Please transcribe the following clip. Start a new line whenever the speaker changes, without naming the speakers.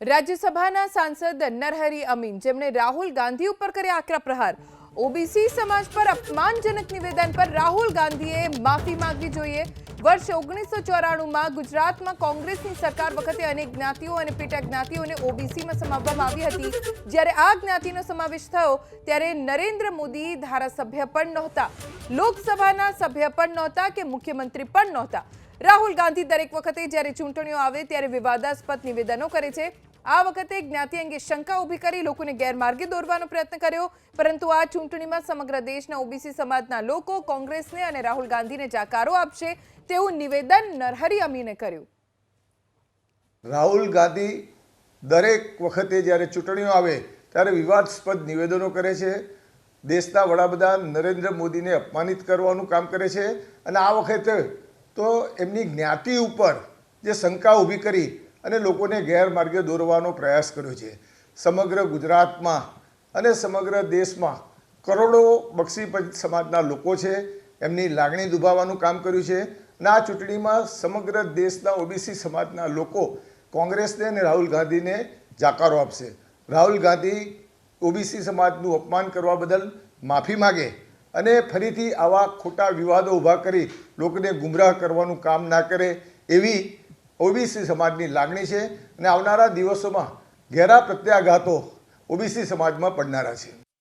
રાજ્યસભાના સાંસદ નરહરી અમીન, જેમણે રાહુલ ગાંધી ઉપર કર્યા આકરા પ્રહાર. ઓબીસી સમાજ પર અપમાનજનક નિવેદન પર રાહુલ ગાંધીએ માફી માંગવી જોઈએ. વર્ષ ઓગણીસો ચોરાણુંમાં ગુજરાતમાં કોંગ્રેસની સરકાર વખતે અનેક જ્ઞાતિઓ અને પેટા જ્ઞાતિઓને ઓબીસીમાં સમાવવામાં આવી હતી. જ્યારે આ જ્ઞાતિનો સમાવેશ થયો, ત્યારે નરેન્દ્ર મોદી ધારાસભ્ય પણ નહોતા. લોકસભાના સભ્ય પણ નહોતા કે મુખ્યમંત્રી પણ નહોતા. રાહુલ ગાંધી દરેક વખતે જ્યારે ચૂંટણીઓ આવે ત્યારે વિવાદાસ્પદ નિવેદનો કરે છે. આ વખતે જ્ઞાતિ અંગે શંકા ઊભી કરી લોકોને ગેરમાર્ગે દોરવાનો પ્રયત્ન કર્યો. પરંતુ આ ચૂંટણીમાં સમગ્ર દેશના ઓબીસી સમાજના લોકો, કોંગ્રેસને અને રાહુલ ગાંધીને જાકારો આપશે તેવું નિવેદન નરહરી અમીને કર્યું.
રાહુલ ગાંધી દરેક વખતે જ્યારે ચૂંટણીઓ આવે ત્યારે વિવાદાસ્પદ નિવેદનો કરે છે. દેશના વડાપ્રધાન નરેન્દ્ર મોદીને અપમાનિત કરવાનું કામ કરે છે. અને આ વખતે તો એમની જ્ઞાતિ ઉપર જે શંકા ઊભી કરી અને લોકોને ગેરમાર્ગે દોરવાનો પ્રયાસ કર્યો છે. સમગ્ર ગુજરાતમાં અને સમગ્ર દેશમાં કરોડો બક્ષી સમાજના લોકો છે, એમની લાગણી દુભાવવાનું કામ કર્યું છે અને આ ચૂંટણીમાં સમગ્ર દેશના ઓબીસી સમાજના લોકો કોંગ્રેસને અને રાહુલ ગાંધીને જાકારો આપશે. રાહુલ ગાંધી ઓબીસી સમાજનું અપમાન કરવા બદલ માફી માગે અને ફરીથી આવા ખોટા વિવાદો ઊભા કરી લોકોને ગુમરાહ કરવાનું કામ ના કરે એવી ઓબીસી સમાજની લાગણી છે અને આવનારા દિવસોમાં ઘેરા પ્રત્યાઘાતો ઓબીસી સમાજમાં પડનારા છે.